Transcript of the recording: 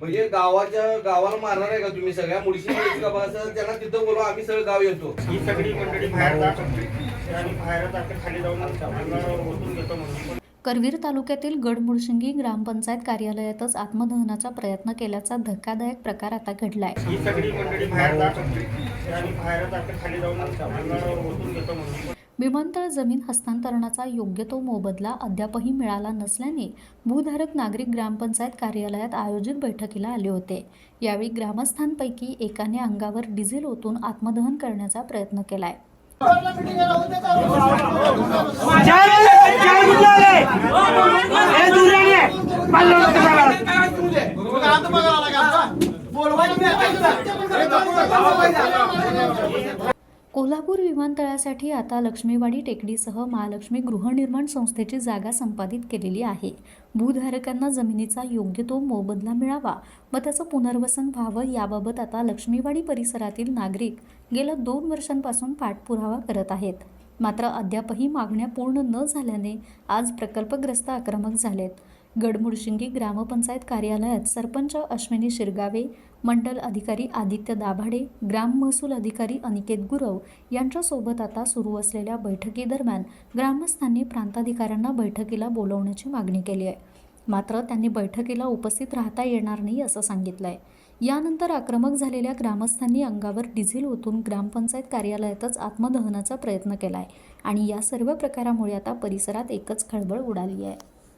म्हणजे गावाच्या गावाला मारणार आहे का तुम्ही सगळ्या? मुळशी त्यांना तिथं बोलवा आम्ही सगळं गाव येतो. ही सगळी मंडळी बाहेर जात होती. आणि बाहेर जाते खाली जाऊन अंगावर ओतून घेतो म्हणून. करवीर तालुक्यातील गडमुळशिंगी ग्रामपंचायत कार्यालयातच आत्मदहनाचा प्रयत्न केल्याचा धक्कादायक प्रकार आता घडलाय. ही सगळी मंडळी बाहेर जात होती. आणि बाहेर जाते खाली जाऊन अंगावर ओतून घेतो म्हणून. विमानतळ जमीन हस्तांतरणाचा योग्य तो मोबदला अद्यापही मिळाला नसल्याने भूधारक नागरिक ग्रामपंचायत कार्यालयात आयोजित बैठकीला आले होते. यावेळी ग्रामस्थांपैकी एकाने अंगावर डिझेल ओतून आत्मदहन करण्याचा प्रयत्न केलाय. कोल्हापूर विमानतळासाठी आता लक्ष्मीवाडी टेकडीसह महालक्ष्मी गृहनिर्माण संस्थेची जागा संपादित केलेली आहे. भूधारकांना जमिनीचा योग्य तो मोबदला मिळावा व त्याचं पुनर्वसन व्हावं याबाबत आता लक्ष्मीवाडी परिसरातील नागरिक गेल्या दोन वर्षांपासून पाठपुरावा करत आहेत. मात्र अद्यापही मागण्या पूर्ण न झाल्याने आज प्रकल्पग्रस्त आक्रमक झालेत. गडमुडशिंगी ग्रामपंचायत कार्यालयात सरपंच अश्विनी शिरगावे मंडल अधिकारी आदित्य दाभाडे ग्राम महसूल अधिकारी अनिकेत गुरव यांच्यासोबत आता सुरू असलेल्या बैठकीदरम्यान ग्रामस्थांनी प्रांताधिकाऱ्यांना बैठकीला बोलवण्याची मागणी केली आहे. मात्र त्यांनी बैठकीला उपस्थित राहता येणार नाही असं सांगितलं आहे यानंतर आक्रमक झालेल्या ग्रामस्थांनी अंगावर डिझेल ओतून ग्रामपंचायत कार्यालयातच आत्मदहनाचा प्रयत्न केला आहे आणि या सर्व प्रकारामुळे आता परिसरात एकच खळबळ उडाली आहे.